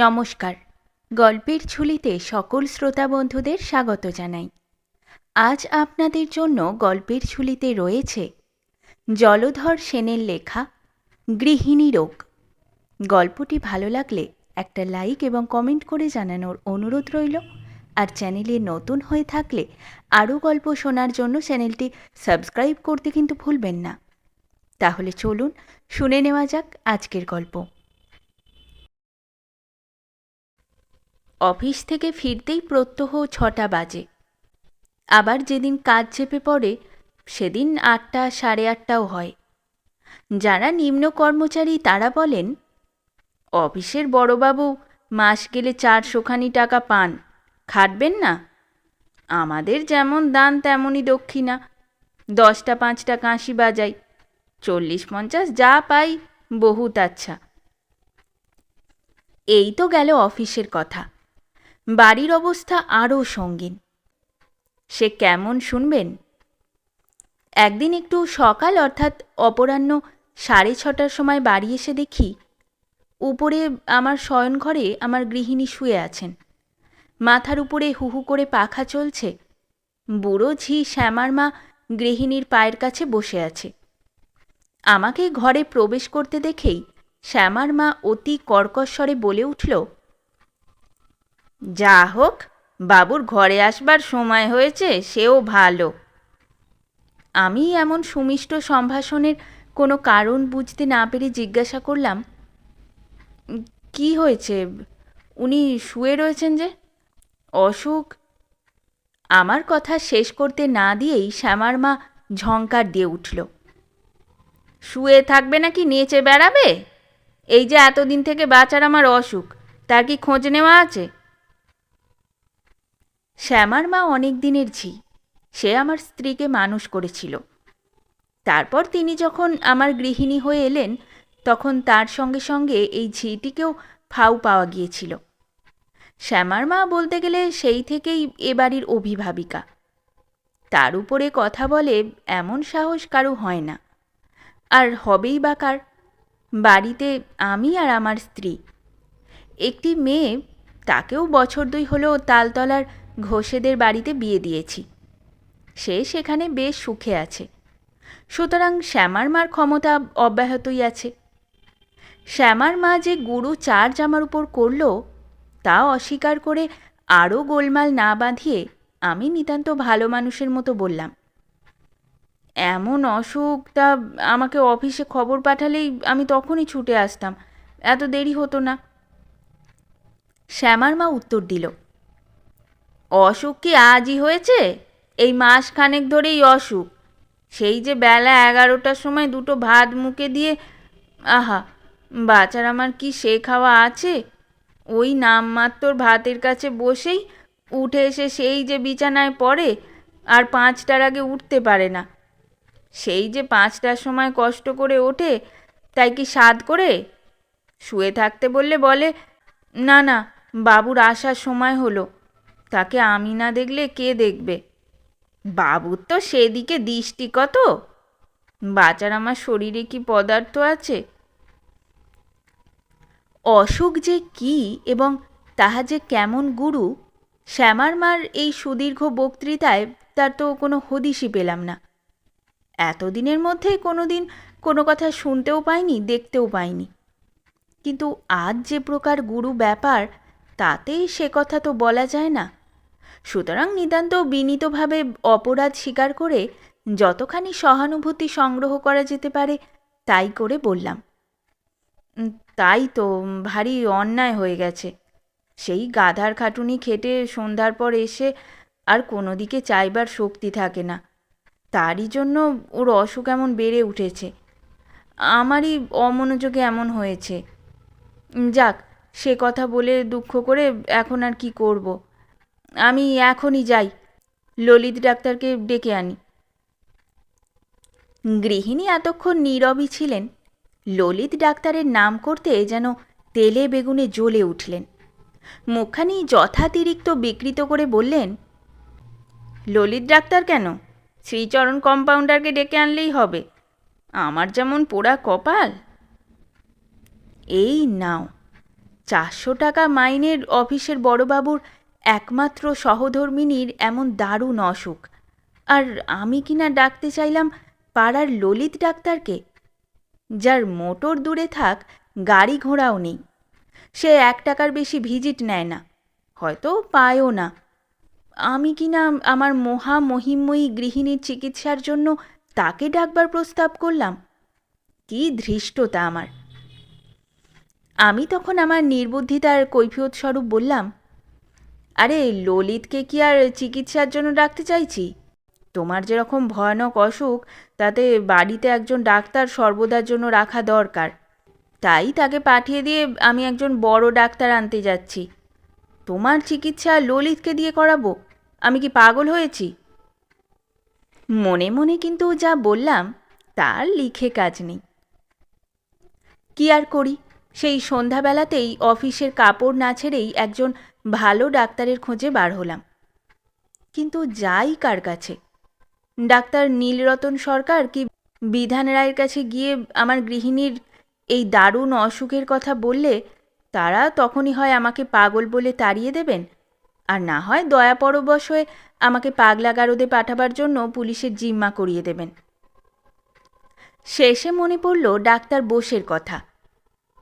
নমস্কার। গল্পের ঝুলিতে সকল শ্রোতা বন্ধুদের স্বাগত জানাই। আজ আপনাদের জন্য গল্পের ঝুলিতে রয়েছে জলধর সেনের লেখা গৃহিণী রোগ। গল্পটি ভালো লাগলে একটা লাইক এবং কমেন্ট করে জানানোর অনুরোধ রইল। আর চ্যানেলে নতুন হয়ে থাকলে আরও গল্প শোনার জন্য চ্যানেলটি সাবস্ক্রাইব করতে কিন্তু ভুলবেন না। তাহলে চলুন শুনে নেওয়া যাক আজকের গল্প। অফিস থেকে ফিরতেই প্রত্যহ ছটা বাজে। আবার যেদিন কাজ চেপে পড়ে, সেদিন আটটা, সাড়ে আটটাও হয়। যারা নিম্ন কর্মচারী তারা বলেন, অফিসের বড়বাবু মাস গেলে চারশোখানি টাকা পান, খাটবেন না? আমাদের যেমন দান তেমনই দক্ষিণা। দশটা, পাঁচটা কাঁসি বাজাই, চল্লিশ, পঞ্চাশ যা পাই, বহুত আচ্ছা। এই তো গেল অফিসের কথা। বাড়ির অবস্থা আরও সঙ্গীন। সে কেমন শুনবেন? একদিন একটু সকাল অর্থাৎ অপরাহ্ন সাড়ে ছটার সময় বাড়ি এসে দেখি, উপরে আমার শয়নঘরে আমার গৃহিণী শুয়ে আছেন। মাথার উপরে হুহু করে পাখা চলছে। বুড়ো ঝি শ্যামার মা গৃহিণীর পায়ের কাছে বসে আছে। আমাকে ঘরে প্রবেশ করতে দেখেই শ্যামার মা অতি কর্কশ্বরে বলে উঠল যা হোক, বাবুর ঘরে আসবার সময় হয়েছে, সেও ভালো। আমি এমন সুমিষ্ট সম্ভাষণের কোনো কারণ বুঝতে না পেরে জিজ্ঞাসা করলাম, কি হয়েছে? উনি শুয়ে রয়েছেন যে? অসুখ? আমার কথা শেষ করতে না দিয়েই শ্যামার মা ঝঙ্কার দিয়ে উঠল, শুয়ে থাকবে নাকি? নেচে বেড়াবে? এই যে এতদিন থেকে বাচ্চার আমার অসুখ, তার কি খোঁজ নেওয়া আছে? শ্যামার মা অনেক দিনের ঝি। সে আমার স্ত্রীকে মানুষ করেছিল। তারপর তিনি যখন আমার গৃহিণী হয়ে এলেন, তখন তার সঙ্গে সঙ্গে এই ঝিটিকেও ফাউ পাওয়া গিয়েছিল। শ্যামার মা বলতে গেলে সেই থেকেই এ বাড়ির অভিভাবিকা। তার উপরে কথা বলে এমন সাহস কারও হয় না। আর হবেই বা কার? বাড়িতে আমি আর আমার স্ত্রী। একটি মেয়ে, তাকেও বছর দুই হলো তালতলার ঘোষেদের বাড়িতে বিয়ে দিয়েছি। সে সেখানে বেশ সুখে আছে। সুতরাং শ্যামার মার ক্ষমতা অব্যাহতই আছে। শ্যামার মা যে গুরু চার জামার উপর করল, তা অস্বীকার করে আরও গোলমাল না বাঁধিয়ে আমি নিতান্ত ভালো মানুষের মতো বললাম, এমন অসুখ, তা আমাকে অফিসে খবর পাঠালেই আমি তখনই ছুটে আসতাম, এত দেরি হতো না। শ্যামার মা উত্তর দিল অসুখ কি আজই হয়েছে? এই মাস খানেক ধরেই অসুখ। সেই যে বেলা এগারোটার সময় দুটো ভাত মুখে দিয়ে, আহা বাচার আমার কি সে খাওয়া আছে? ওই নামমাত্র ভাতের কাছে বসেই উঠে এসে সেই যে বিছানায় পড়ে, আর পাঁচটার আগে উঠতে পারে না। সেই যে পাঁচটার সময় কষ্ট করে ওঠে, তাই কি স্বাদ করে? শুয়ে থাকতে বললে বলে, না না, বাবুর আসার সময় হলো। তাকে আমি না দেখলে কে দেখবে? বাবুর তো সেদিকে দৃষ্টি কত? বাচ্চার আমার শরীরে কি পদার্থ আছে? অসুখ যে কি এবং তাহা যে কেমন গুরু, শ্যামার মার এই সুদীর্ঘ বক্তৃতায় তার তো কোনো হদিশই পেলাম না। এতদিনের মধ্যে কোনো দিন কোনো কথা শুনতেও পাইনি, দেখতেও পাইনি। কিন্তু আজ যে প্রকার গুরু ব্যাপার, তাতেই সে কথা তো বলা যায় না। সুতরাং নিতান্ত বিনীতভাবে অপরাধ স্বীকার করে যতখানি সহানুভূতি সংগ্রহ করা যেতে পারে, তাই করে বললাম। তাই তো, ভারী অন্যায় হয়ে গেছে। সেই গাধার খাটুনি খেটে সন্ধ্যার পর এসে আর কোনো দিকে চাইবার শক্তি থাকে না। তারই জন্য ওর অসুখ এমন বেড়ে উঠেছে। আমারই অমনোযোগে এমন হয়েছে। যাক, সে কথা বলে দুঃখ করে এখন আর কি করব? আমি এখনই যাই। ললিত ডাক্তারকে ডেকে আনি। গৃহিণী এতক্ষণ নীরবই ছিলেন। ললিত ডাক্তারের নাম করতে যেন তেলে বেগুনে জ্বলে উঠলেন। মুখখানি যথাতিরিক্ত বিকৃত করে বললেন, ললিত ডাক্তার কেন? শ্রীচরণ কম্পাউন্ডারকে ডেকে আনলেই হবে। আমার যেমন পোড়া কপাল। এই নাও। চারশো টাকা মাইনের অফিসের বড়বাবুর একমাত্র সহধর্মিনীর এমন দারুণ অসুখ। আর আমি কিনা ডাকতে চাইলাম পাড়ার ললিত ডাক্তারকে? যার মোটর দূরে থাক, গাড়ি ঘোড়াও নেই। সে এক টাকার বেশি ভিজিট নেয় না, হয়তো পায়ও না। আমি কিনা আমার মহা মহিময়ী গৃহিণীর চিকিৎসার জন্য তাকে ডাকবার প্রস্তাব করলাম? কি ধৃষ্টতা আমার। আমি তখন আমার নির্বুদ্ধিতার কৈফিয়ত স্বরূপ বললাম আরে, ললিতকে কি আর চিকিৎসার জন্য ডাকতে চাইছি? তোমার যেরকম ভয়ানক অসুখ, তাতে বাড়িতে একজন ডাক্তার সর্বদার জন্য রাখা দরকার। তাই তাকে পাঠিয়ে দিয়ে আমি একজন বড় ডাক্তার আনতে যাচ্ছি। তোমার চিকিৎসা ললিতকে দিয়ে করাবো? আমি কি পাগল হয়েছি? মনে মনে কিন্তু যা বললাম, তার লিখে কাজ নেই। কি আর করি? সেই সন্ধ্যাবেলাতেই অফিসের কাপড় না ছেড়েই একজন ভালো ডাক্তারের খোঁজে বার হলাম। কিন্তু যাই কার কাছে। ডাক্তার নীলরতন সরকার কি বিধান রায়ের কাছে গিয়ে আমার গৃহিণীর এই দারুণ অসুখের কথা বললে তারা তখনই হয় আমাকে পাগল বলে তাড়িয়ে দেবেন? আর না হয় দয়া পরবশ হয়ে আমাকে পাগলা গারদে পাঠাবার জন্য পুলিশের জিম্মা করিয়ে দেবেন। শেষে মনে পড়ল ডাক্তার বোসের কথা।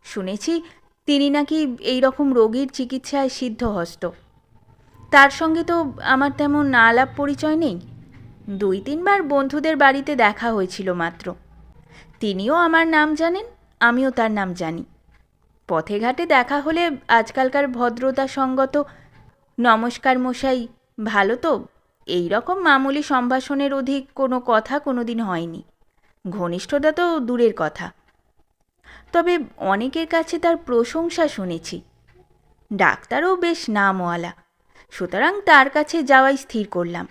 শুনেছি তিনি নাকি এই রকম রোগীর চিকিৎসায় সিদ্ধহস্ত। তার সঙ্গে তো আমার তেমন আলাপ পরিচয় নেই। দুই তিনবার বন্ধুদের বাড়িতে দেখা হয়েছিল মাত্র। তিনিও আমার নাম জানেন, আমিও তার নাম জানি। পথে ঘাটে দেখা হলে আজকালকার ভদ্রতা সঙ্গত, নমস্কার মশাই, ভালো তো? এই রকম মামুলি সম্ভাষণের অধিক কোনো কথা কোনো দিন হয়নি। ঘনিষ্ঠতা তো দূরের কথা। তবে অনেকের কাছে তার প্রশংসা শুনেছি। ডাক্তারও বেশ নামওয়ালা। সুতরাং তার কাছে যাওয়াই স্থির করলাম।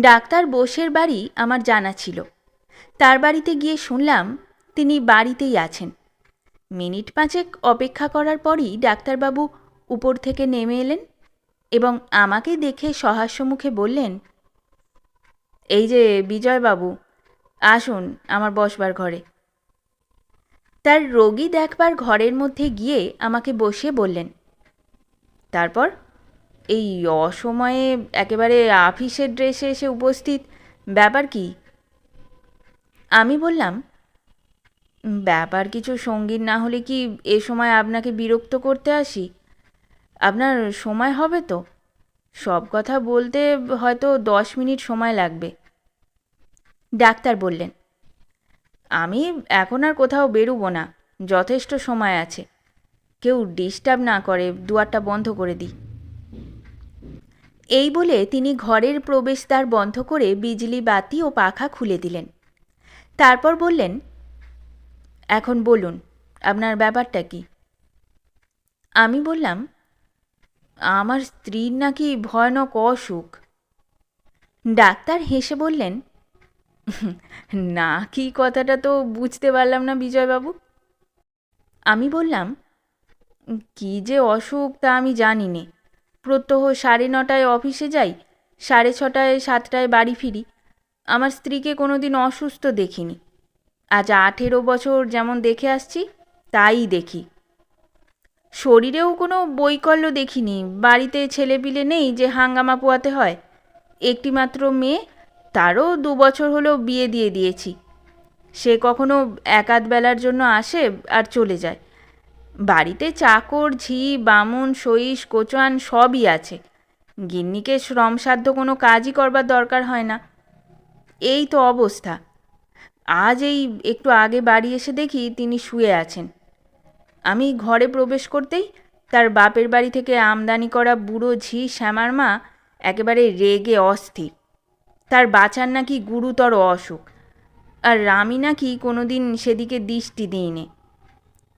ডাক্তার বোসের বাড়ি আমার জানা ছিল। তার বাড়িতে গিয়ে শুনলাম তিনি বাড়িতেই আছেন। মিনিট পাঁচেক অপেক্ষা করার পরই ডাক্তারবাবু উপর থেকে নেমে এলেন এবং আমাকে দেখে সহাস্য মুখে বললেন, এই যে বিজয়বাবু, আসুন আমার বসবার ঘরে। তার রোগী দেখবার ঘরের মধ্যে গিয়ে আমাকে বসিয়ে বললেন, তারপর? এই অসময়ে একেবারে আফিসের ড্রেসে এসে উপস্থিত। ব্যাপার কি? আমি বললাম, ব্যাপার কিছু সঙ্গীর না হলে কি এ সময় আপনাকে বিরক্ত করতে আসি? আপনার সময় হবে তো। সব কথা বলতে হয়তো দশ মিনিট সময় লাগবে। ডাক্তার বললেন আমি এখন আর কোথাও বেরুবো না, যথেষ্ট সময় আছে। কেউ ডিস্টার্ব না করে দুয়ারটা বন্ধ করে দিই। এই বলে তিনি ঘরের প্রবেশদ্বার বন্ধ করে বিজলি বাতি ও পাখা খুলে দিলেন। তারপর বললেন, এখন বলুন, আপনার ব্যাপারটা কি? আমি বললাম, আমার স্ত্রীর নাকি ভয়ানক অসুখ। ডাক্তার হেসে বললেন না, কি কথাটা তো বুঝতে পারলাম না বিজয়বাবু। আমি বললাম, কি যে অসুখ তা আমি জানি নে প্রত্যহ সাড়ে নটায় অফিসে যাই, সাড়ে ছটায়, সাতটায় বাড়ি ফিরি। আমার স্ত্রীকে কোনো দিন অসুস্থ দেখিনি। আজ আঠেরো বছর যেমন দেখে আসছি, তাই দেখি। শরীরেও কোনো বৈকল্য দেখিনি। বাড়িতে ছেলেপিলে নেই যে হাঙ্গামা পোয়াতে হয়। একটি মাত্র মেয়ে তারও দু বছর হলো বিয়ে দিয়ে দিয়েছি। সে কখনো একাধ বেলার জন্য আসে আর চলে যায়। বাড়িতে চাকর, ঝি, বামুন সইস কোচান সবই আছে। গিন্নিকে শ্রমসাধ্য কোনো কাজই করবার দরকার হয় না। এই তো অবস্থা। আজ এই একটু আগে বাড়ি এসে দেখি তিনি শুয়ে আছেন। আমি ঘরে প্রবেশ করতেই তার বাপের বাড়ি থেকে আমদানি করা বুড়ো ঝি শ্যামার মা একেবারে রেগে অস্থির। তার বাঁচার নাকি গুরুতর অসুখ। আর রামি নাকি কোনো দিন সেদিকে দৃষ্টি দিইনি।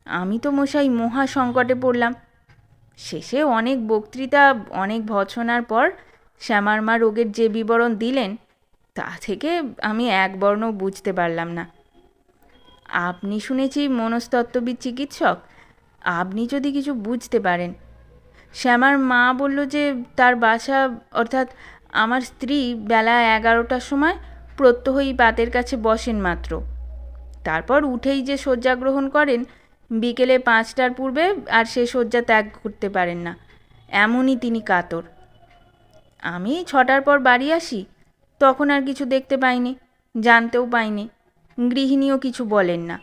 আমি তো মশাই মহা সংকটে পড়লাম। শেষে অনেক বক্তৃতা, অনেক ভৎসনার পর শ্যামার মা রোগের যে বিবরণ দিলেন, তা থেকে আমি এক বর্ণ বুঝতে পারলাম না। আপনি শুনেছি মনস্তত্ত্ববিদ চিকিৎসক, আপনি যদি কিছু বুঝতে পারেন। শ্যামার মা বলল যে তার বাসা অর্থাৎ আমার স্ত্রী বেলা এগারোটার সময় প্রত্যহই পাতের কাছে বসেন মাত্র। তারপর উঠেই যে শয্যা গ্রহণ করেন, বিকেলে পাঁচটার পূর্বে আর সে শয্যা ত্যাগ করতে পারেন না। এমনই তিনি কাতর। আমি ছটার পর বাড়ি আসি, তখন আর কিছু দেখতে পাইনি, জানতেও পাইনি। গৃহিণীও কিছু বলেন না।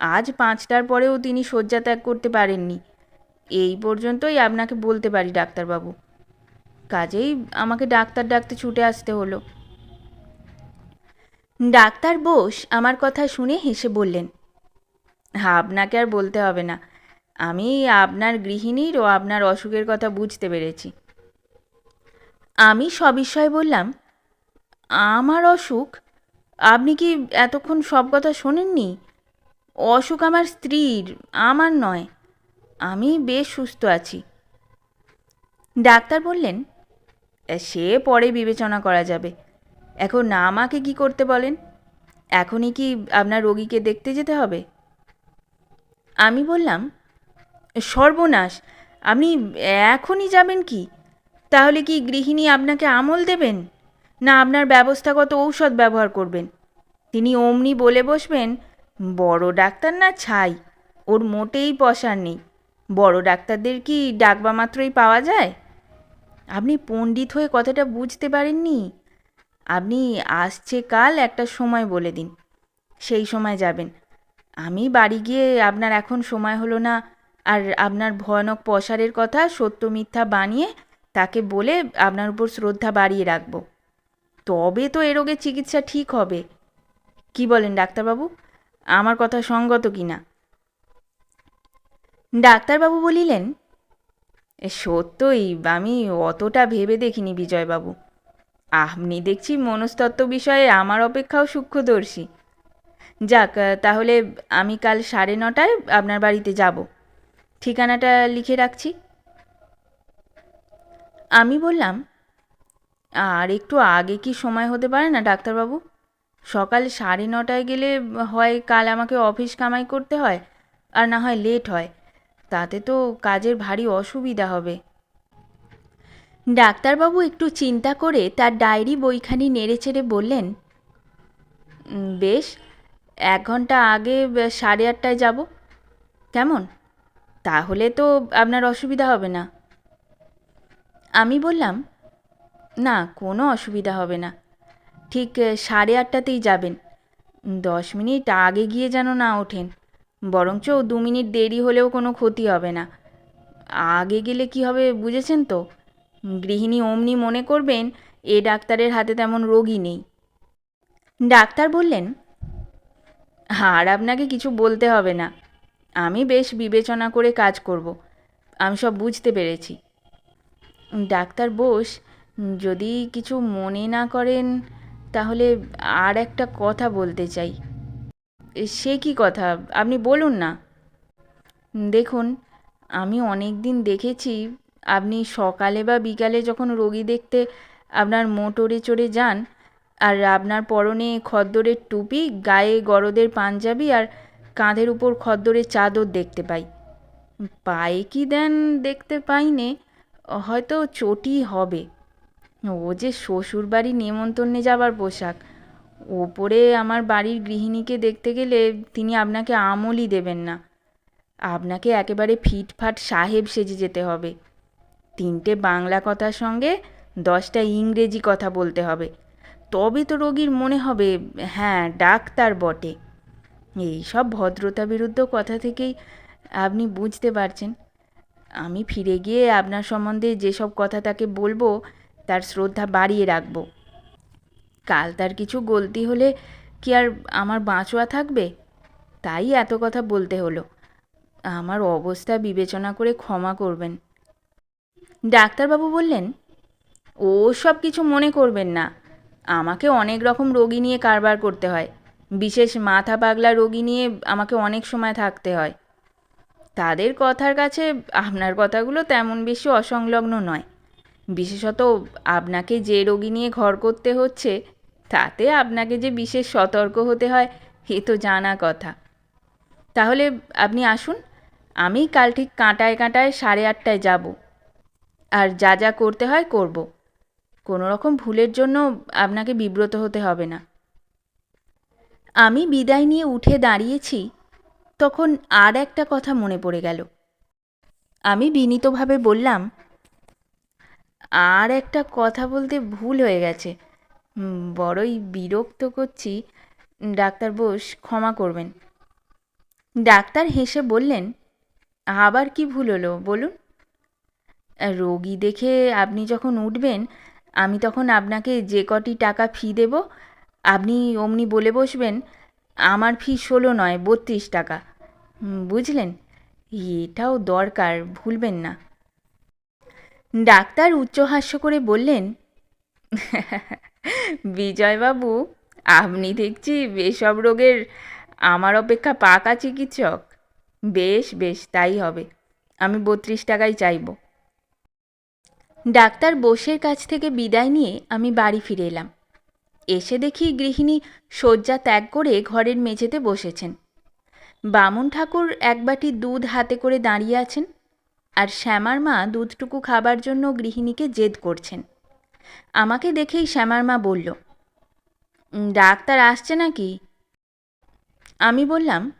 আজ পাঁচটার পরেও তিনি শয্যা ত্যাগ করতে পারেননি। এই পর্যন্তই আপনাকে বলতে পারি, ডাক্তারবাবু। কাজেই আমাকে ডাক্তার ডাকতে ছুটে আসতে হলো। ডাক্তার বোস আমার কথা শুনে হেসে বললেন, আপনাকে আর বলতে হবে না। আমি আপনার গৃহিণীর ও আপনার অসুখের কথা বুঝতে পেরেছি। আমি সবিষয়ে বললাম, আমার অসুখ? আপনি কি এতক্ষণ সব কথা শোনেননি? অসুখ আমার স্ত্রীর, আমার নয়। আমি বেশ সুস্থ আছি। ডাক্তার বললেন সে পরে বিবেচনা করা যাবে। এখন না আমাকে কি করতে বলেন? এখনই কি আপনার রোগীকে দেখতে যেতে হবে? আমি বললাম, সর্বনাশ, আপনি এখনই যাবেন কি? তাহলে কি গৃহিণী আপনাকে আমল দেবেন? না আপনার ব্যবস্থাগত ঔষধ ব্যবহার করবেন? তিনি অমনি বলে বসবেন, বড় ডাক্তার না ছাই, ওর মোটেই পসার নেই। বড় ডাক্তারদের কি ডাকবা মাত্রই পাওয়া যায়? আপনি পণ্ডিত হয়ে কথাটা বুঝতে পারেননি? আপনি আসছে কাল একটা সময় বলে দিন। সেই সময় যাবেন। আমি বাড়ি গিয়ে আপনার এখন সময় হলো না। আর আপনার ভয়ানক পসারের কথা, সত্য মিথ্যা বানিয়ে তাকে বলে আপনার উপর শ্রদ্ধা বাড়িয়ে রাখব। তবে তো এ রোগের চিকিৎসা ঠিক হবে। কি বলেন ডাক্তারবাবু? আমার কথা সঙ্গত কি না ডাক্তারবাবু বলিলেন সত্যই, আমি অতটা ভেবে দেখিনি বিজয়বাবু। আপনি দেখছি মনস্তত্ত্ব বিষয়ে আমার অপেক্ষাও সূক্ষ্মদর্শী। যাক তাহলে আমি কাল সাড়ে নটায় আপনার বাড়িতে যাব। ঠিকানাটা লিখে রাখছি। আমি বললাম, আর একটু আগে কি সময় হতে পারে না, ডাক্তারবাবু? সকাল সাড়ে নটায় গেলে হয় কাল আমাকে অফিস কামাই করতে হয়, আর না হয় লেট হয়। তাতে তো কাজের ভারী অসুবিধা হবে। ডাক্তারবাবু একটু চিন্তা করে তার ডায়েরি বইখানি নেড়েচেড়ে বললেন বেশ, এক ঘণ্টা আগে সাড়ে আটটায় যাব। কেমন? তাহলে তো আপনার অসুবিধা হবে না। আমি বললাম, না, কোনো অসুবিধা হবে না। ঠিক, সাড়ে আটটাতেই যাবেন। দশ মিনিট আগে গিয়ে যেন না ওঠেন। বরঞ্চ দু মিনিট দেরি হলেও কোনো ক্ষতি হবে না। আগে গেলে কি হবে বুঝেছেন তো? গৃহিণী অমনি মনে করবেন, এ ডাক্তারের হাতে তেমন রোগী নেই। ডাক্তার বললেন, আর আপনাকে কিছু বলতে হবে না। আমি বেশ বিবেচনা করে কাজ করব। আমি সব বুঝতে পেরেছি। ডাক্তার বোস, যদি কিছু মনে না করেন, তাহলে আর একটা কথা বলতে চাই। সে কি কথা? আপনি বলুন না। দেখুন, আমি অনেক দিন দেখেছি, আপনি সকালে বা বিকালে যখন রোগী দেখতে আপনার মোটরে চড়ে যান, আর আপনার পরনে খদ্দরের টুপি, গায়ে গরদের পাঞ্জাবি আর কাঁধের উপর খদ্দরের চাদর দেখতে পাই। পায়ে কি দেন দেখতে পাইনে, হয়তো চটি হবে। ও যে শ্বশুরবাড়ি নেমন্তন্নে যাবার পোশাক। ওপরে আমার বাড়ির গৃহিণীকে দেখতে গেলে তিনি আপনাকে আমলই দেবেন না। আপনাকে একেবারে ফিটফাট সাহেব সেজে যেতে হবে। তিনটে বাংলা কথার সঙ্গে দশটা ইংরেজি কথা বলতে হবে। তবে তো রোগীর মনে হবে হ্যাঁ ডাক্তার বটে। এই সব ভদ্রতা বিরুদ্ধ কথা থেকেই আপনি বুঝতে পারছেন। আমি ফিরে গিয়ে আপনার সম্বন্ধে যেসব কথা তাকে বলব, তার শ্রদ্ধা বাড়িয়ে রাখব। কাল তার কিছু গলতি হলে কি আর আমার বাঁচোয়া থাকবে? তাই এত কথা বলতে হলো। আমার অবস্থা বিবেচনা করে ক্ষমা করবেন। ডাক্তারবাবু বললেন, ও সব কিছু মনে করবেন না। আমাকে অনেক রকম রোগী নিয়ে কারবার করতে হয়। বিশেষ মাথা পাগলা রোগী নিয়ে আমাকে অনেক সময় থাকতে হয়। তাদের কথার কাছে আপনার কথাগুলো তেমন বেশি অসংলগ্ন নয়। বিশেষত আপনাকে যে রোগী নিয়ে ঘর করতে হচ্ছে তাতে আপনাকে যে বিশেষ সতর্ক হতে হয়, এ তো জানা কথা। তাহলে আপনি আসুন, আমি কাল ঠিক কাঁটায় কাঁটায় সাড়ে আটটায় যাব। আর যা যা করতে হয় করব। কোনো রকম ভুলের জন্য আপনাকে বিব্রত হতে হবে না। আমি বিদায় নিয়ে উঠে দাঁড়িয়েছি, তখন আর একটা কথা মনে পড়ে গেল। আমি বিনীতভাবে বললাম, আর একটা কথা বলতে ভুল হয়ে গেছে। বড়ই বিরক্ত করছি। ডাক্তার বোস, ক্ষমা করবেন। ডাক্তার হেসে বললেন, আবার কি ভুল হলো বলুন? রোগী দেখে আপনি যখন উঠবেন, আমি তখন আপনাকে যে কটি টাকা ফি দেব, আপনি অমনি বলে বসবেন, আমার ফি ষোলো নয়, বত্রিশ টাকা। বুঝলেন? এটাও দরকার, ভুলবেন না। ডাক্তার উচ্চহাস্য করে বললেন বিজয়বাবু, আপনি দেখছি এসব রোগের আমার অপেক্ষা পাকা চিকিৎসক। বেশ বেশ, তাই হবে। আমি বত্রিশ টাকাই চাইব। ডাক্তার বোসের কাছ থেকে বিদায় নিয়ে আমি বাড়ি ফিরে এলাম। এসে দেখি গৃহিণী শয্যা ত্যাগ করে ঘরের মেঝেতে বসেছেন। বামুন ঠাকুর এক বাটি দুধ হাতে করে দাঁড়িয়ে আছেন আর শ্যামার মা দুধটুকু খাবার জন্য গৃহিণীকে জেদ করছেন। আমাকে দেখেই শ্যামার মা বলল ডাক্তার আসছে নাকি? আমি বললাম,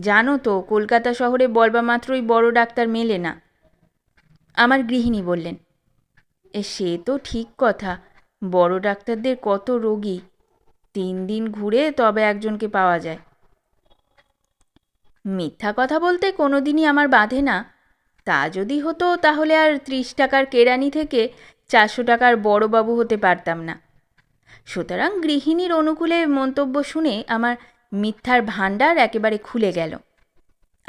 জানো তো, কলকাতা শহরে বলবা মাত্রই বড় ডাক্তার মেলে না। আমার গৃহিণী বললেন, এ, সে তো ঠিক কথা, বড় ডাক্তারদের কত রোগী, তিন দিন ঘুরে তবে একজনকে পাওয়া যায়। মিথ্যা কথা বলতে কোনো দিনই আমার বাধে না, তা যদি হতো তাহলে আর ত্রিশ টাকার কেরানি থেকে চারশো টাকার বড়বাবু হতে পারতাম না। সুতরাং গৃহিণীর অনুকূলে মন্তব্য শুনে আমার মিথ্যার ভাণ্ডার একেবারে খুলে গেল।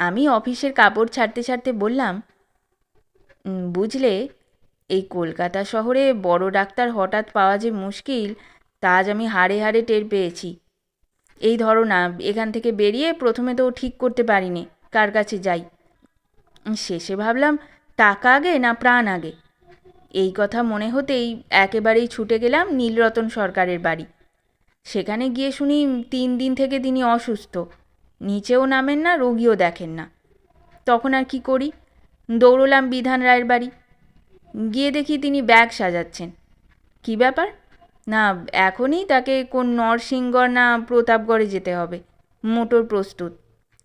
আমি অফিসের কাপড় ছাড়তে ছাড়তে বললাম বুঝলে, এই কলকাতা শহরে বড় ডাক্তার হঠাৎ পাওয়া যে মুশকিল, তা আজ আমি হাড়ে হাড়ে টের পেয়েছি। এই ধরো না, এখান থেকে বেরিয়ে প্রথমে তো ঠিক করতে পারিনি, কার কাছে যাই? শেষে ভাবলাম, টাকা আগে না প্রাণ আগে? এই কথা মনে হতেই একেবারেই ছুটে গেলাম নীলরতন সরকারের বাড়ি। সেখানে গিয়ে শুনি তিন দিন থেকে তিনি অসুস্থ। নিচেও নামেন না, রোগীও দেখেন না। তখন আর কি করি? দৌড়লাম বিধান রায়ের বাড়ি। গিয়ে দেখি তিনি ব্যাগ সাজাচ্ছেন। কি ব্যাপার? না, এখনই তাকে কোন নরসিংগড় না প্রতাপগড়ে যেতে হবে। মোটর প্রস্তুত।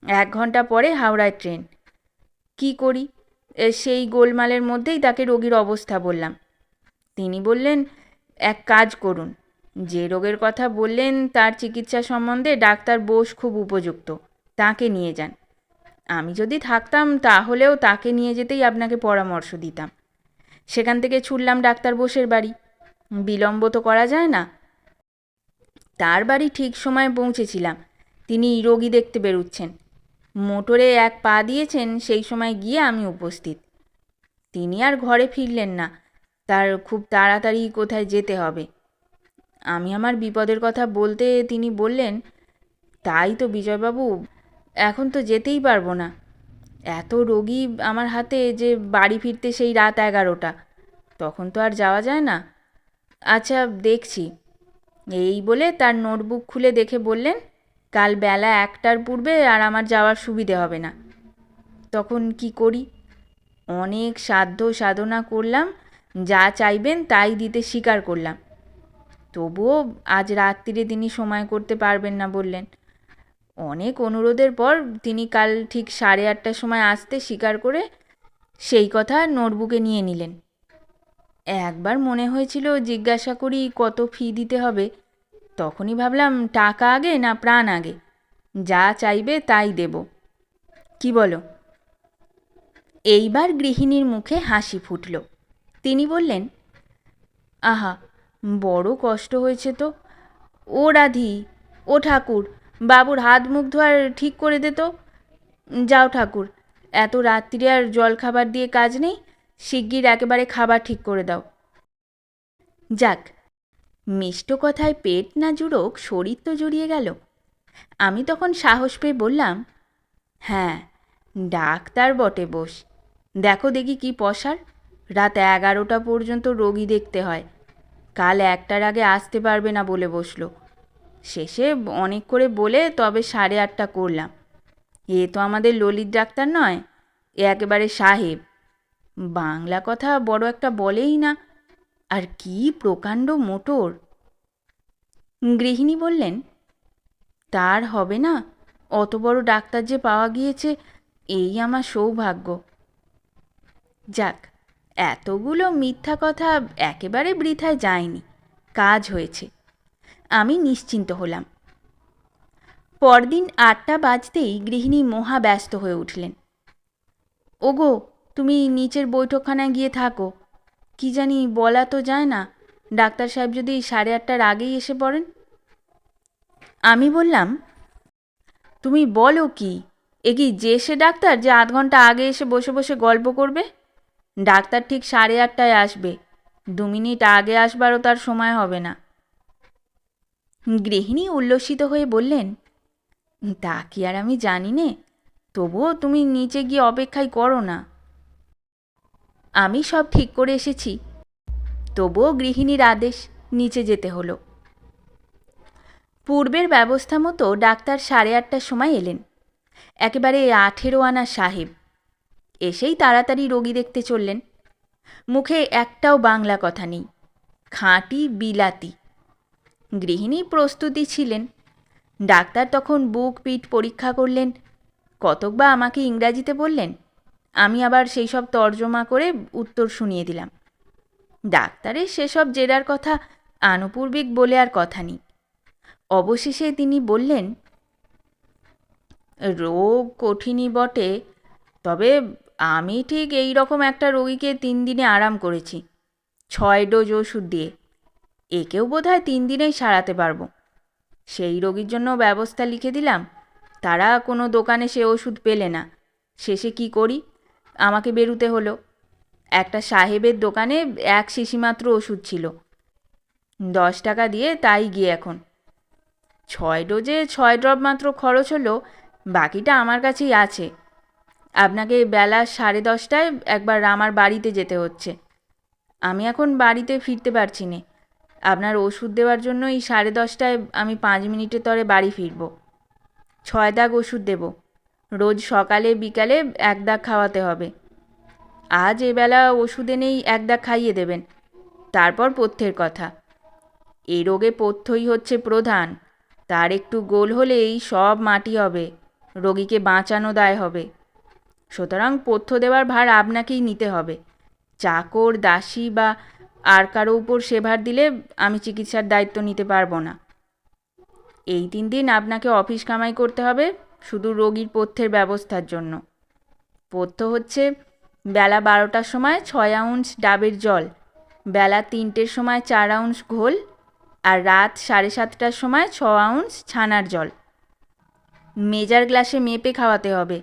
এক ঘণ্টা পরে হাওড়ায় ট্রেন। কি করি? সেই গোলমালের মধ্যেই তাকে রোগীর অবস্থা বললাম। তিনি বললেন, এক কাজ করুন। যে রোগের কথা বললেন, তার চিকিৎসা সম্বন্ধে ডাক্তার বোস খুব উপযুক্ত। তাকে নিয়ে যান। আমি যদি থাকতাম, তাহলেও তাকে নিয়ে যেতেই আপনাকে পরামর্শ দিতাম। সেখান থেকে ছুটলাম ডাক্তার বোসের বাড়ি। বিলম্ব তো করা যায় না। তার বাড়ি ঠিক সময়ে পৌঁছেছিলাম। তিনি রোগী দেখতে বেরুচ্ছেন। মোটরে এক পা দিয়েছেন, সেই সময় গিয়ে আমি উপস্থিত। তিনি আর ঘরে ফিরলেন না। তার খুব তাড়াতাড়ি কোথায় যেতে হবে। আমি আমার বিপদের কথা বলতে তিনি বললেন, তাই তো বিজয়বাবু, এখন তো যেতেই পারব না। এত রোগী আমার হাতে যে বাড়ি ফিরতে সেই রাত এগারোটা। তখন তো আর যাওয়া যায় না। আচ্ছা দেখছি। এই বলে তার নোটবুক খুলে দেখে বললেন কাল বেলা একটার পূর্বে আর আমার যাওয়ার সুবিধে হবে না। তখন কি করি? অনেক সাধ্য সাধনা করলাম, যা চাইবেন তাই দিতে স্বীকার করলাম। তবুও আজ রাত্রিরে তিনি সময় করতে পারবেন না বললেন। অনেক অনুরোধের পর তিনি কাল ঠিক সাড়ে আটটার সময় আসতে স্বীকার করে সেই কথা নোটবুকে নিয়ে নিলেন। একবার মনে হয়েছিল জিজ্ঞাসা করি কত ফি দিতে হবে তখনই ভাবলাম, টাকা আগে না প্রাণ আগে? যা চাইবে তাই দেব। কি বলো? এইবার গৃহিণীর মুখে হাসি ফুটল। তিনি বললেন, আহা, বড় কষ্ট হয়েছে তো। ও রাধি, ও ঠাকুর, বাবুর হাত মুখ ধোয়ার ঠিক করে দে তো। যাও ঠাকুর, এত রাত্রিরে আর জল খাবার দিয়ে কাজ নেই, শিগগির একেবারে খাবার ঠিক করে দাও। যাক মিষ্ট কথায় পেট না জুড়োক, শরীর তো জুড়িয়ে গেল। আমি তখন সাহস পেয়ে বললাম হ্যাঁ ডাক্তার বটে বস। দেখো দেখি কি পসার। রাত এগারোটা পর্যন্ত রোগী দেখতে হয়। কাল একটার আগে আসতে পারবে না বলে বসল। শেষে অনেক করে বলে তবে সাড়ে আটটা করলাম। এ তো আমাদের ললিত ডাক্তার নয়, এ একেবারে সাহেব। বাংলা কথা বড় একটা বলেই না। আর কি প্রকাণ্ড মোটর? গৃহিণী বললেন, তার হবে না, অত বড় ডাক্তার যে পাওয়া গিয়েছে, এই আমার সৌভাগ্য। যাক, এতগুলো মিথ্যা কথা একেবারে বৃথায় যায়নি, কাজ হয়েছে, আমি নিশ্চিন্ত হলাম। পরদিন আটটা বাজতেই গৃহিণী মহা ব্যস্ত হয়ে উঠলেন। ওগো, তুমি নিচের বৈঠকখানায় গিয়ে থাকো কি জানি বলা তো যায় না। ডাক্তার সাহেব যদি সাড়ে আটটার আগেই এসে পড়েন। আমি বললাম, তুমি বলো কি? এ কি যে সে ডাক্তার যে আধ ঘণ্টা আগে এসে বসে বসে গল্প করবে? ডাক্তার ঠিক সাড়ে আটটায় আসবে। দু মিনিট আগে আসবারও তার সময় হবে না। গৃহিণী উল্লসিত হয়ে বললেন, তা কি আর আমি জানি নে? তবুও তুমি নিচে গিয়ে অপেক্ষাই করো না। আমি সব ঠিক করে এসেছি। তবুও গৃহিণীর আদেশ নিচে যেতে হলো। পূর্বের ব্যবস্থা মতো ডাক্তার সাড়ে আটটার সময় এলেন। একেবারে আঠেরো আনা সাহেব। এসেই তাড়াতাড়ি রোগী দেখতে চললেন। মুখে একটাও বাংলা কথা নেই। খাঁটি বিলাতি। গৃহিণী প্রস্তুতি ছিলেন। ডাক্তার তখন বুক পিঠ পরীক্ষা করলেন। কতক বা আমাকে ইংরাজিতে বললেন আমি আবার সেই সব তর্জমা করে উত্তর শুনিয়ে দিলাম। ডাক্তারের সেসব জেরার কথা আনুপূর্বিক বলে আর কথা নেই। অবশেষে তিনি বললেন, রোগ কঠিনই বটে, তবে আমি ঠিক এই রকম একটা রোগীকে তিন দিনে আরাম করেছি, ছয় ডোজ ওষুধ দিয়ে। একেও বোধ হয় তিন দিনেই সারাতে পারব। সেই রোগীর জন্য ব্যবস্থা লিখে দিলাম, তারা কোনো দোকানে সে ওষুধ পেলে না, শেষে কি করি? আমাকে বেরুতে হলো। একটা সাহেবের দোকানে এক শিশি মাত্র ওষুধ ছিল। দশ টাকা দিয়ে তাই গিয়ে এখন। ছয় ডোজে ছয় ড্রপ মাত্র খরচ হলো, বাকিটা আমার কাছেই আছে। আপনাকে বেলা সাড়ে দশটায় একবার আমার বাড়িতে যেতে হচ্ছে। আমি এখন বাড়িতে ফিরতে পারছি না। আপনার ওষুধ দেওয়ার জন্য এই সাড়ে দশটায় আমি পাঁচ মিনিটের তরে বাড়ি ফিরব। ছয় দাগ ওষুধ দেব। রোজ সকালে, বিকালে এক দাগ খাওয়াতে হবে। আজ এবেলা ওষুধ এনেই এক দাগ খাইয়ে দেবেন। তারপর পথ্যের কথা। এই রোগে পথ্যই হচ্ছে প্রধান। তার একটু গোল হলেই সব মাটি হবে। রোগীকে বাঁচানো দায় হবে। সুতরাং পথ্য দেওয়ার ভার আপনাকেই নিতে হবে। চাকর, দাসী বা আর কারও উপর সেভার দিলে আমি চিকিৎসার দায়িত্ব নিতে পারব না। এই তিন দিন আপনাকে অফিস কামাই করতে হবে। শুধু রোগীর পথ্যের ব্যবস্থার জন্য। পথ্য হচ্ছে, বেলা বারোটার সময় ছয় আউন্স ডাবের জল, বেলা তিনটের সময় চার আউন্স ঘোল, আর রাত সাড়ে সাতটার সময় ছ আউন্স ছানার জল। মেজার গ্লাসে মেপে খাওয়াতে হবে।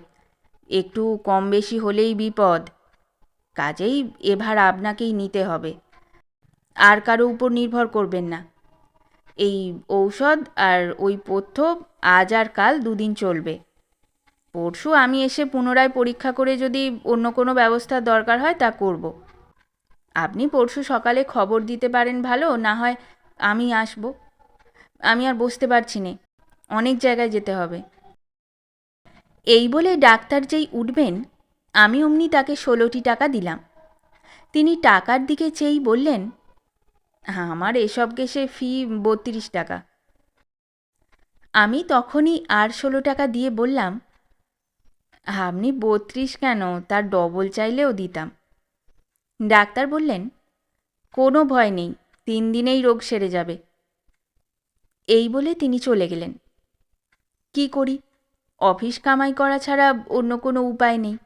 একটু কম বেশি হলেই বিপদ। কাজেই এভার আপনাকেই নিতে হবে। আর কারও উপর নির্ভর করবেন না। এই ঔষধ আর ওই পথ্য আজ আর কাল দুদিন চলবে। পরশু আমি এসে পুনরায় পরীক্ষা করে যদি অন্য কোনো ব্যবস্থার দরকার হয় তা করব। আপনি পরশু সকালে খবর দিতে পারেন ভালো, না হয় আমি আসব। আমি আর বসতে পারছি নে, অনেক জায়গায় যেতে হবে। এই বলে ডাক্তার যেই উঠবেন, আমি অমনি তাকে ষোলোটি টাকা দিলাম। তিনি টাকার দিকে চেয়েই বললেন আমার এসব কেসে ফি বত্রিশ টাকা। আমি তখনই আর ষোলো টাকা দিয়ে বললাম আপনি বত্রিশ কেন? তার ডবল চাইলেও দিতাম। ডাক্তার বললেন, কোনো ভয় নেই, তিন দিনেই রোগ সেরে যাবে। এই বলে তিনি চলে গেলেন। কি করি? অফিস কামাই করা ছাড়া অন্য কোনো উপায় নেই।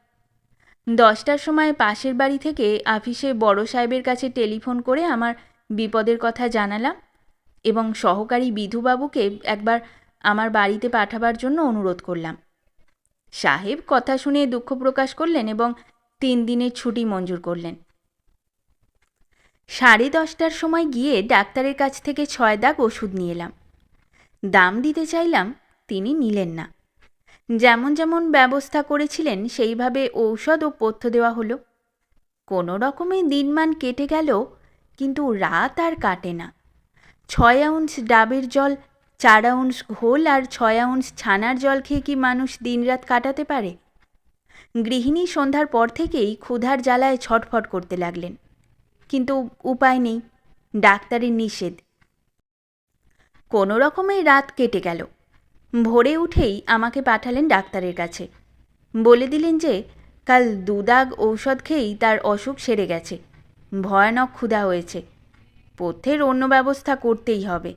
দশটার সময় পাশের বাড়ি থেকে আফিসে বড় সাহেবের কাছে টেলিফোন করে আমার বিপদের কথা জানালাম এবং সহকারী বিধুবাবুকে একবার আমার বাড়িতে পাঠাবার জন্য অনুরোধ করলাম। সাহেব কথা শুনে দুঃখ প্রকাশ করলেন এবং তিন দিনের ছুটি মঞ্জুর করলেন। সাড়ে দশটার সময় গিয়ে ডাক্তারের কাছ থেকে ছয় দাগ ওষুধ নিয়ে এলাম দাম দিতে চাইলাম, তিনি নিলেন না। যেমন যেমন ব্যবস্থা করেছিলেন, সেইভাবে ঔষধ ও পথ্য দেওয়া হলো। কোনো রকমে দিনমান কেটে গেল কিন্তু রাত আর কাটে না। ছয় আউন্স ডাবের জল, চার আউন্স ঘোল আর ছয় আউন্স ছানার জল খেয়ে কি মানুষ দিনরাত কাটাতে পারে? গৃহিণী সন্ধ্যার পর থেকেই ক্ষুধার জ্বালায় ছটফট করতে লাগলেন। কিন্তু উপায় নেই, ডাক্তারের নিষেধ। কোনো রকমেই রাত কেটে গেল। ভোরে উঠেই আমাকে পাঠালেন ডাক্তারের কাছে। বলে দিলেন যে, কাল দুদাগ ঔষধ খেয়েই তার অসুখ সেরে গেছে। ভয়ানক ক্ষুধা হয়েছে। পথ্যের অন্য ব্যবস্থা করতেই হবে।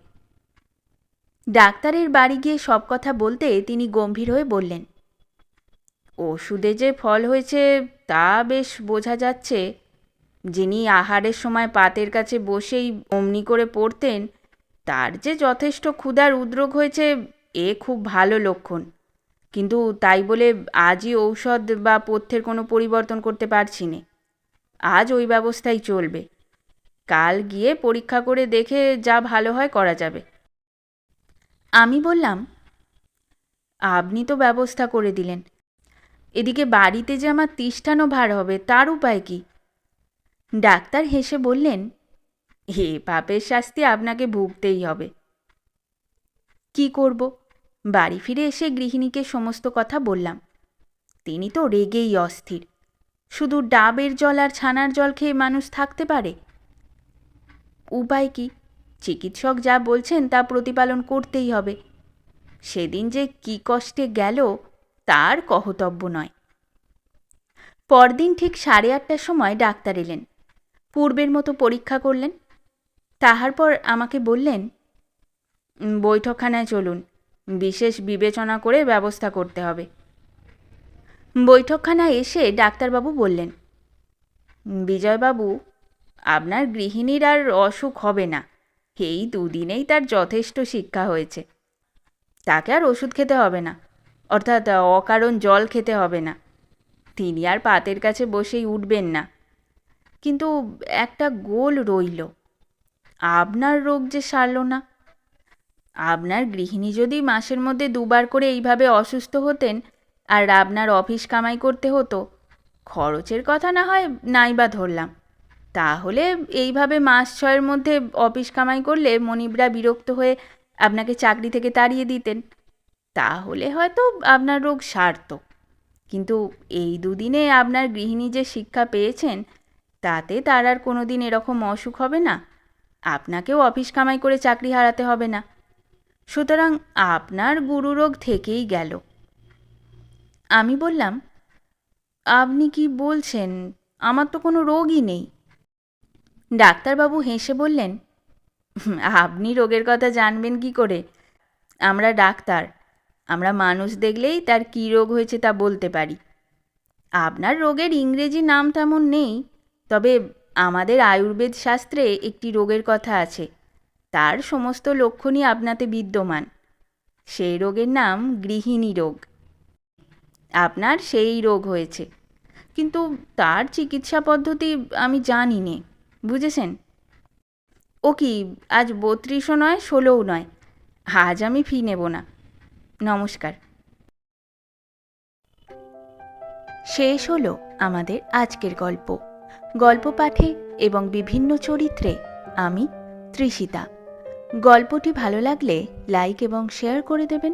ডাক্তারের বাড়ি গিয়ে সব কথা বলতে তিনি গম্ভীর হয়ে বললেন, ওষুধে যে ফল হয়েছে তা বেশ বোঝা যাচ্ছে। যিনি আহারের সময় পাতের কাছে বসেই অমনি করে পড়তেন, তার যে যথেষ্ট ক্ষুধার উদ্রোগ হয়েছে, এ খুব ভালো লক্ষণ। কিন্তু তাই বলে আজই ঔষধ বা পথ্যের কোনো পরিবর্তন করতে পারছি নে। আজ ওই ব্যবস্থাই চলবে। কাল গিয়ে পরীক্ষা করে দেখে যা ভালো হয় করা যাবে। আমি বললাম, আপনি তো ব্যবস্থা করে দিলেন। এদিকে বাড়িতে যে আমার তিষ্ঠানো ভার হবে, তার উপায় কি? ডাক্তার হেসে বললেন হে পাপের শাস্তি আপনাকে ভুগতেই হবে। কি করব? বাড়ি ফিরে এসে গৃহিণীকে সমস্ত কথা বললাম। তিনি তো রেগেই অস্থির। শুধু ডাবের জল আর ছানার জল খেয়ে মানুষ থাকতে পারে? উপায় কি? চিকিৎসক যা বলছেন তা প্রতিপালন করতেই হবে। সেদিন যে কি কষ্টে গেল, তার কহতব্য নয়। পরদিন ঠিক সাড়ে আটটার সময় ডাক্তার এলেন। পূর্বের মতো পরীক্ষা করলেন। তাহার পর আমাকে বললেন বৈঠকখানায় চলুন। বিশেষ বিবেচনা করে ব্যবস্থা করতে হবে। বৈঠকখানায় এসে ডাক্তারবাবু বললেন, বিজয়বাবু, আপনার গৃহিণীর আর অসুখ হবে না। এই দুদিনেই তার যথেষ্ট শিক্ষা হয়েছে। তাকে আর ওষুধ খেতে হবে না, অর্থাৎ অকারণ জল খেতে হবে না। তিনি আর পাতের কাছে বসেই উঠবেন না। কিন্তু একটা গোল রইল। আপনার রোগ যে সারল না। আপনার গৃহিণী যদি মাসের মধ্যে দুবার করে এইভাবে অসুস্থ হতেন আর আপনার অফিস কামাই করতে হতো। খরচের কথা না হয় নাই বা ধরলাম। তাহলে এইভাবে মাস ছয়ের মধ্যে অফিস কামাই করলে মনিবরা বিরক্ত হয়ে আপনাকে চাকরি থেকে তাড়িয়ে দিতেন। তাহলে হয়তো আপনার রোগ সারত। কিন্তু এই দুদিনে আপনার গৃহিণী যে শিক্ষা পেয়েছেন, তাতে তার আর কোনো দিন এরকম অসুখ হবে না। আপনাকেও অফিস কামাই করে চাকরি হারাতে হবে না। সুতরাং আপনার গুরুরোগ থেকেই গেল। আমি বললাম, আপনি কি বলছেন? আমার তো কোনো রোগই নেই। ডাক্তারবাবু হেসে বললেন, আপনি রোগের কথা জানবেন কি করে? আমরা ডাক্তার। আমরা মানুষ দেখলেই তার কী রোগ হয়েছে তা বলতে পারি। আপনার রোগের ইংরেজি নাম তেমন নেই, তবে আমাদের আয়ুর্বেদ শাস্ত্রে একটি রোগের কথা আছে। তার সমস্ত লক্ষণই আপনাতে বিদ্যমান। সেই রোগের নাম গৃহিণী রোগ। আপনার সেই রোগ হয়েছে। কিন্তু তার চিকিৎসা পদ্ধতি আমি জানি নে বুঝেছেন? ও কি আজ বত্রিশও নয়, ষোলোও নয়, আজ আমি ফি নেব না। নমস্কার। শেষ হলো আমাদের আজকের গল্প। গল্প পাঠে এবং বিভিন্ন চরিত্রে আমি তৃষিতা গল্পটি ভালো লাগলে লাইক এবং শেয়ার করে দেবেন।